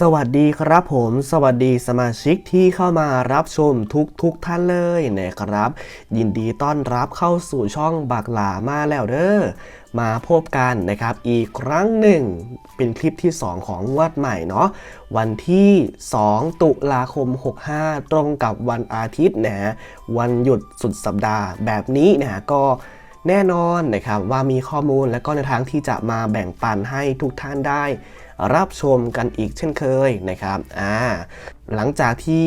สวัสดีครับผม สวัสดีสมาชิกที่เข้ามารับชมทุกทุกท่านเลยนะครับ ยินดีต้อนรับเข้าสู่ช่องบักหลามาแล้วเด้อมาพบกันนะครับ อีกครั้งหนึ่งเป็นคลิปที่ 2 ของงวดใหม่เนาะวันที่ 2 ตุลาคม 65 ตรงกับวันอาทิตย์นะวันหยุดสุดสัปดาห์แบบนี้นะก็ แน่นอนนะครับว่ามีข้อมูลและก็ในทางที่จะมาแบ่งปันให้ทุกท่านได้ รับชมกันอีกเช่นเคยนะครับอ่าหลังจากที่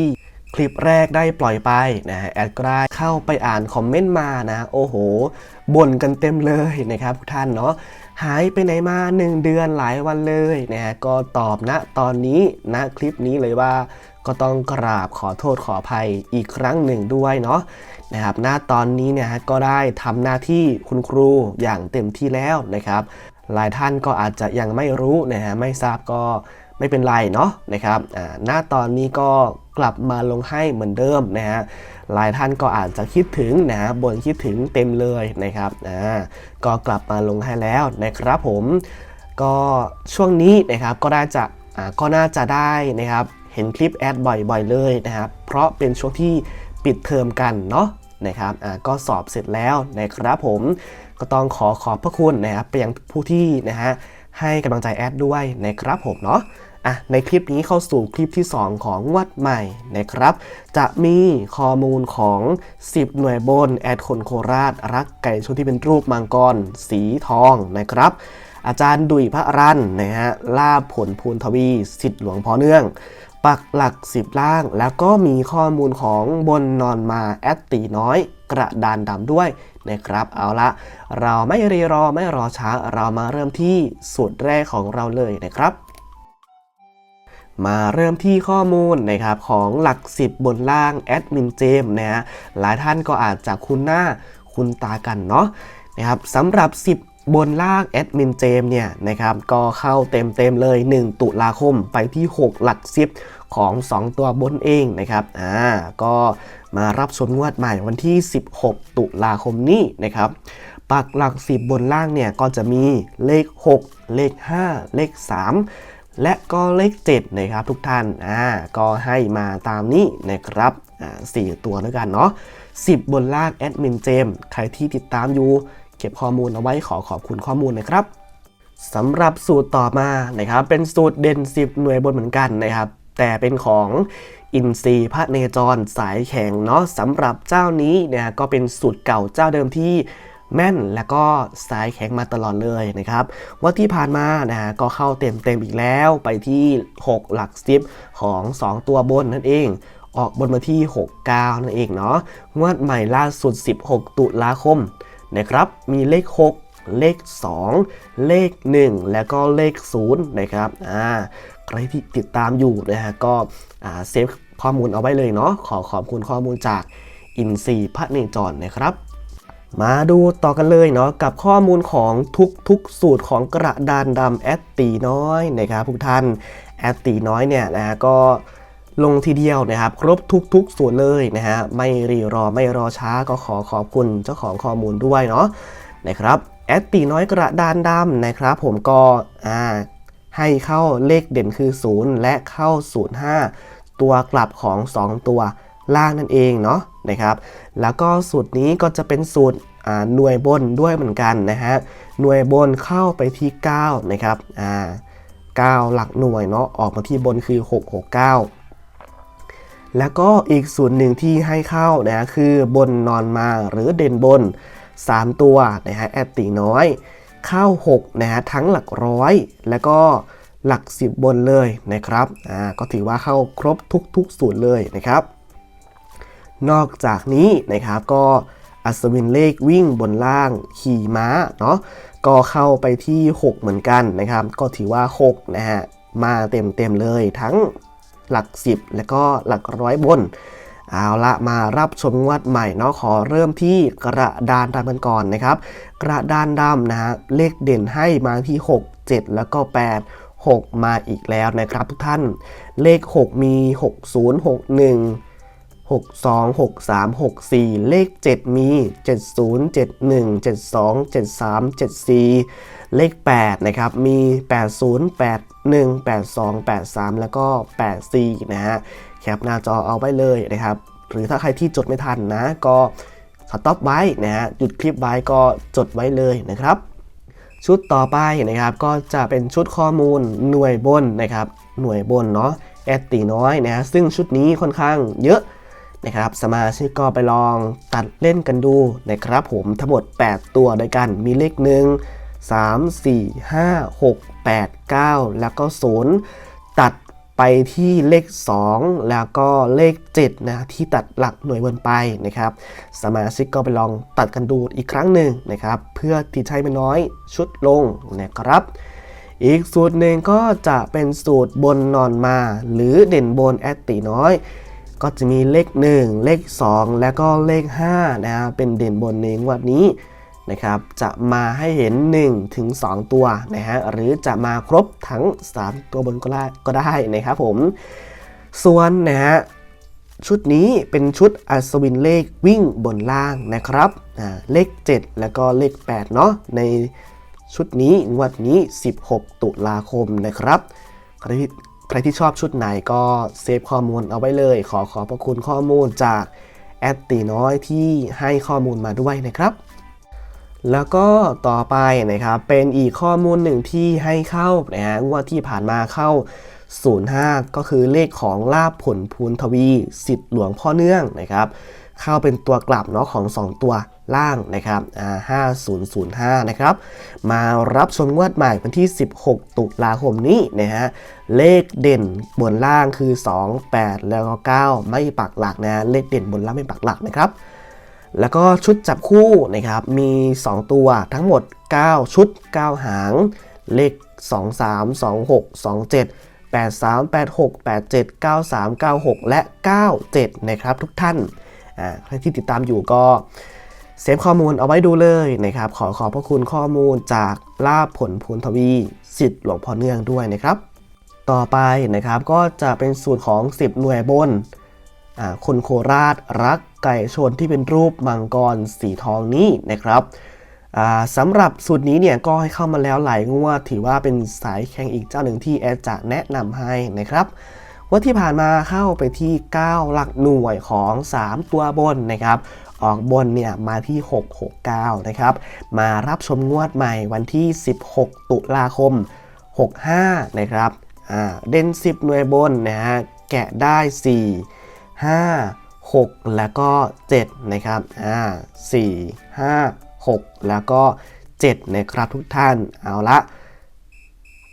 คลิปแรกได้ปล่อยไปนะฮะแอดก็ได้เข้าไปอ่านคอมเมนต์มานะโอ้โหบ่นกันเต็มเลยนะครับทุกท่านเนาะหายไปไหนมา 1 เดือนหลายวันเลยนะฮะก็ตอบณตอนนี้ณคลิปนี้เลยว่า ก็ต้องกราบขอโทษขออภัยอีกครั้งหนึ่งด้วยเนาะนะครับหน้าตอนนี้เนี่ยฮะก็ได้ทำหน้าที่คุณครูอย่างเต็มที่แล้วนะครับ หลายท่านก็อาจจะยังไม่รู้นะฮะไม่ทราบก็ไม่เป็นไรเนาะนะครับหน้าตอนนี้ก็กลับมาลงให้เหมือนเดิมนะฮะหลายท่านก็อาจจะคิดถึงนะฮะบ่นคิดถึงเต็มเลยนะครับอ่าก็กลับมาลงให้แล้วนะครับผมก็ช่วงนี้นะครับก็น่าจะก็น่าจะได้นะครับ เห็นคลิปแอดบ่อยๆเลยนะครับ เพราะเป็นช่วงที่ปิดเทอมกันเนาะนะครับก็สอบเสร็จแล้วนะครับผมก็ต้องขอขอบพระคุณนะครับไปยังผู้ที่นะฮะให้กำลังใจแอดด้วยนะครับผมเนาะอะในคลิปนี้เข้าสู่คลิปที่ 2 ของงวัดใหม่นะครับ จะมีข้อมูลของ 10 หน่วยบนแอดคนโคราช รักไก่ชนที่เป็นรูปมังกร สีทองนะครับ อาจารย์ดุยพระรันนะฮะลาบผลพูนทวีสิทธิ์หลวงพ่อเนื่อง ปักหลักสิบล่าง แล้วก็มีข้อมูลของบนนอนมาแอดตีน้อยกระดานดำด้วยนะครับ เอาละเราไม่รีรอไม่รอช้าเรามาเริ่มที่สูตรแรกของเราเลยนะครับ มาเริ่มที่ข้อมูลนะครับของหลัก 10 บนล่างแอดมินเจมนะฮะหลายท่านก็อาจจะคุ้นหน้าคุ้นตากันเนาะนะครับสำหรับ 10บนล่างแอดมินเจมเนี่ยนะครับก็เข้าเต็มเต็มๆเลย 1 ตุลาคมไปที่ 6 หลัก10 ของ 2 ตัวบนเองนะครับอ่าก็มารับชมงวดใหม่วันที่ 16 ตุลาคมนี้นะครับปักหลัก 10 บนล่างเนี่ยก็จะมีเลข 6 เลข 5 เลข 3 และก็เลข 7 นะครับทุกท่านอ่าก็ให้มาตามนี้นะครับอ่าสตัวด้วยกันเนาะ10 บนล่างแอดมินเจมใครที่ติดตามอยู่เก็บข้อมูลเอาไว้ขอขอบคุณข้อมูลนะครับสำหรับสูตรต่อมานะครับเป็นสูตรเด่น 10 หน่วยบนเหมือนกันนะครับ แต่เป็นของอินซีพระเนจรสายแข็งเนาะสำหรับเจ้านี้เนี่ยก็เป็นสูตรเก่าเจ้าเดิมที่แม่นและก็สายแข็งมาตลอดเลยนะครับว่าที่ผ่านมานะฮะก็เข้าเต็มเต็มอีกแล้วไปที่ 6 หลักซิปของ 2 ตัวบนนั่นเอง ออกบนมาที่ 69 นั่นเองเนาะงวดใหม่ล่าสุด 16 ตุลาคมนะครับมีเลข 6 เลข 2 เลข 1 แล้วก็เลข0นะครับอ่าใครที่ติดตามอยู่นะฮะก็อ่าเซฟข้อมูลเอาไว้เลยเนาะขอขอบคุณข้อมูลจากอินซีพระเนจรนะครับ มาดูต่อกันเลยเนาะกับข้อมูลของทุกทุกสูตรของกระดานดำแอดตีน้อยนะครับทุกท่านแอดตีน้อยเนี่ยนะฮะก็ลงทีเดียวนะครับ ครบทุกทุกๆสูตรเลยนะฮะไม่รีรอไม่รอช้าก็ขอขอบคุณเจ้าของข้อมูลด้วยเนาะนะครับ แอดตีน้อยกระดานดำนะครับ ผมก็อ่าให้เข้าเลขเด่นคือ 0 และเข้า 05 ตัวกลับของ 2 ตัวล่างนั่นเองเนาะนะครับ แล้วก็สูตรนี้ก็จะเป็นสูตรหน่วยบนด้วยเหมือนกันนะฮะหน่วยบนเข้าไปที่ 9 นะครับอ่า9หลักหน่วยเนาะออกมาที่บนคือ 669 แล้วก็อีกสูตรหนึ่งที่ให้เข้านะคือบนนอนมาหรือเด่นบน 3 ตัวนะฮะแอดตีน้อยเข้า6นะฮะทั้งหลักร้อย แล้วก็หลัก 10 บนเลยนะครับอ่าก็ถือว่าเข้าครบทุกๆสูตรเลยนะครับ นอกจากนี้นะครับก็อัศวินเลขวิ่งบนล่างขี่ม้าเนาะก็เข้าไปที่ 6 เหมือนกันนะครับ ก็ถือว่า6นะฮะมาเต็มๆเลยทั้งหลัก 10 และก็หลักร้อยบน เอาละมารับชมงวดใหม่เนาะขอเริ่มที่กระดานดำกันก่อนนะครับ กระดานดำนะฮะเลขเด่นให้มาที่ 6 7 แล้วก็ 8 6 มาอีกแล้วนะครับทุกท่านเลข 6 มี 60 61 62 63 64 เลข 7 มี 70 71 72 73 74 เลข 8 นะครับ มี 80 1 82 83 แล้วก็ 84 นะฮะ แคปหน้าจอเอาไว้เลยนะครับ หรือถ้าใครที่จดไม่ทันนะ ก็สต็อปไว้นะฮะ หยุดคลิปไว้ก็จดไว้เลยนะครับ ชุดต่อไปนะครับ ก็จะเป็นชุดข้อมูลหน่วยบนนะครับ หน่วยบนเนาะ แอดตีน้อยนะฮะ ซึ่งชุดนี้ค่อนข้างเยอะนะครับสมาชิกก็ไปลองตัดเล่นกันดูนะครับผมทั้งหมด 8 ตัวด้วยกันมีเลข 1 3 4 5 6 8 9 แล้วก็ 0 ตัดไปที่เลข 2 แล้วก็เลข7นะที่ตัดหลักหน่วยบนไปนะครับ สมาชิกก็ไปลองตัดกันดูอีกครั้งหนึ่งนะครับ เพื่อที่ใช้ไม่น้อยชุดลงนะครับ อีกสูตรหนึ่งก็จะเป็นสูตรบนนอนมา หรือเด่นบนแอตติน้อย ก็จะมีเลข 1 เลข 2 แล้วก็เลข5นะฮะเป็นเด่นบนในงวดนี้ นะครับจะมาให้เห็น1ถึง2ตัวนะฮะหรือจะมาครบทั้ง 3 ตัวบนก็ได้ก็ได้นะครับผมส่วนนะฮะชุดนี้เป็นชุดอัศวินเลขวิ่งบนล่างนะครับอ่าเลข 7 แล้วก็เลข 8 เนาะในชุดนี้งวดนี้ 16 ตุลาคมนะครับใครที่ใครที่ชอบชุดไหนก็เซฟข้อมูลเอาไว้เลย ขอขอบพระคุณข้อมูลจากแอดตีน้อยที่ให้ข้อมูลมาด้วยนะครับ แล้วก็ต่อไปนะครับเป็นอีกข้อมูลหนึ่งที่ให้เข้านะฮะงวดที่ผ่านมาเข้า 05 ก็คือเลขของลาบผลพูนทวีสิทธิ์หลวงพ่อเนื่องนะครับ เข้าเป็นตัวกลับเนาะของ 2 ตัวล่างนะครับอ่า5005นะครับ มารับชมงวดใหม่วันที่ 16 ตุลาคมนี้นะฮะ เลขเด่นบนล่างคือ 2 8 แล้วก็ 9 ไม่ปักหลักนะ เลขเด่นบนล่างไม่ปักหลักนะครับ แล้วก็ชุดจับคู่นะครับมี 2 ตัวทั้งหมด 9 ชุด 9 หาง เลข 2 3 2 6 2 7 8 3 8 6 8 7 9 3 9 6 และ 97 นะครับทุกท่านใครที่ติดตามอยู่ก็เซฟข้อมูลเอาไว้ดูเลยนะครับ ขอขอบพระคุณข้อมูลจากลาบผลพูนทวีสิทธิ์หลวงพ่อเนื่องด้วยนะครับ ต่อไปนะครับก็จะเป็นสูตรของ 10 หน่วยบน คนโคราชรักไก่ชนที่เป็นรูปมังกรสีทองนี้นะครับสำหรับสูตรนี้เนี่ยก็ให้เข้ามาแล้วหลายงวด ถือว่าเป็นสายแข่งอีกเจ้าหนึ่งที่แอดจะแนะนำให้นะครับว่าที่ผ่านมาเข้าไปที่ 9 หลักหน่วยของ 3 ตัวบนนะครับออกบนเนี่ยมาที่ 669 นะครับ มารับชมงวดใหม่วันที่ 16 ตุลาคม 65 นะครับเด่น 10 หน่วยบนนะฮะแกะได้ 4 5 6 แล้วก็ 7 นะครับ อ่า 4 5 6 แล้วก็ 7 นะครับทุกท่าน เอาละ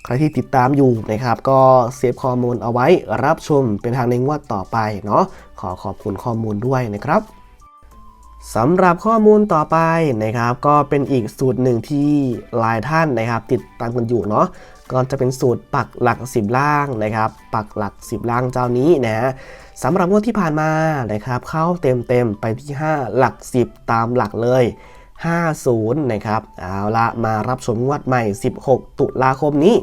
ใครที่ติดตามอยู่นะครับ ก็เซฟข้อมูลเอาไว้รับชมเป็นทางในงวดต่อไปเนาะ ขอขอบคุณข้อมูลด้วยนะครับสำหรับข้อมูลต่อไปนะครับ ก็เป็นอีกสูตรหนึ่งที่หลายท่านนะครับ ติดตามกันอยู่เนาะ ก็จะเป็นสูตรปักหลัก 10 ล่างนะครับ ปักหลัก 10 ล่างเจ้านี้นะฮะสำหรับงวดที่ผ่านมานะครับ เข้าเต็มๆไปที่ 5 หลัก 10 ตามหลักเลย 50 นะครับ เอาละมารับชมงวดใหม่ 16 ตุลาคมนี้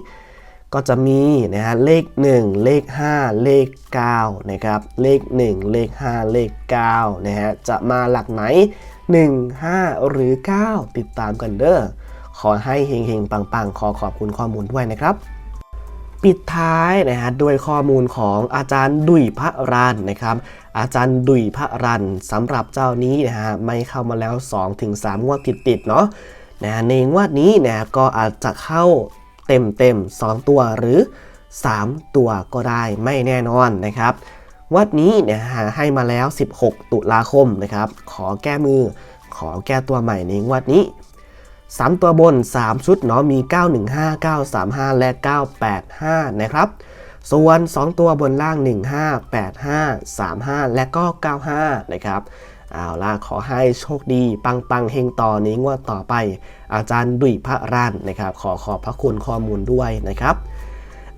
ก็จะมีนะฮะเลข 1 เลข 5 เลข 9 นะครับ เลข 1 เลข 5 เลข 9 นะฮะ จะมาหลักไหน 1 5 หรือ 9 ติดตามกันเด้อ ขอให้เฮงๆ ปังๆ ขอขอบคุณข้อมูลด้วยนะครับ ปิดท้ายนะฮะด้วยข้อมูลของอาจารย์ดุยพระรันนะครับ อาจารย์ดุยพระรันสำหรับเจ้านี้นะฮะไม่เข้ามาแล้ว 2-3 งวดติดๆเนาะนะในงวดนี้นะก็อาจจะเข้าเต็มๆ2ตัวหรือ 3 ตัวก็ได้ไม่แน่นอนนะครับวัดนี้เนี่ยฮะให้มาแล้ว 16 ตุลาคมนะครับ ขอแก้มือ ขอแก้ตัวใหม่ในงวดนี้ 3 ตัวบน 3 ชุดเนาะมี 915 935 และ 985 นะครับ ส่วน 2 ตัวบนล่าง 15 85 35 และก็ 95 นะครับเอาล่ะขอให้โชคดี ปังปังเฮงต่อนี้งวดต่อไป อาจารย์ดุยพระรานนะครับ ขอขอบพระคุณข้อมูลด้วยนะครับ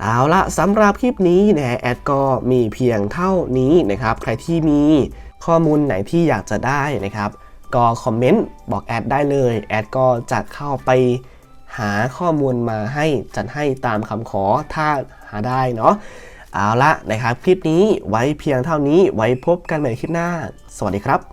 เอาละสำหรับคลิปนี้นะแอดก็มีเพียงเท่านี้นะครับ ใครที่มีข้อมูลไหนที่อยากจะได้นะครับ ก็คอมเมนต์บอกแอดได้เลย แอดก็จะเข้าไปหาข้อมูลมาให้จัดให้ตามคำขอถ้าหาได้เนาะเอาละนะครับ คลิปนี้ไว้เพียงเท่านี้ไว้พบกันใหม่คลิปหน้า สวัสดีครับ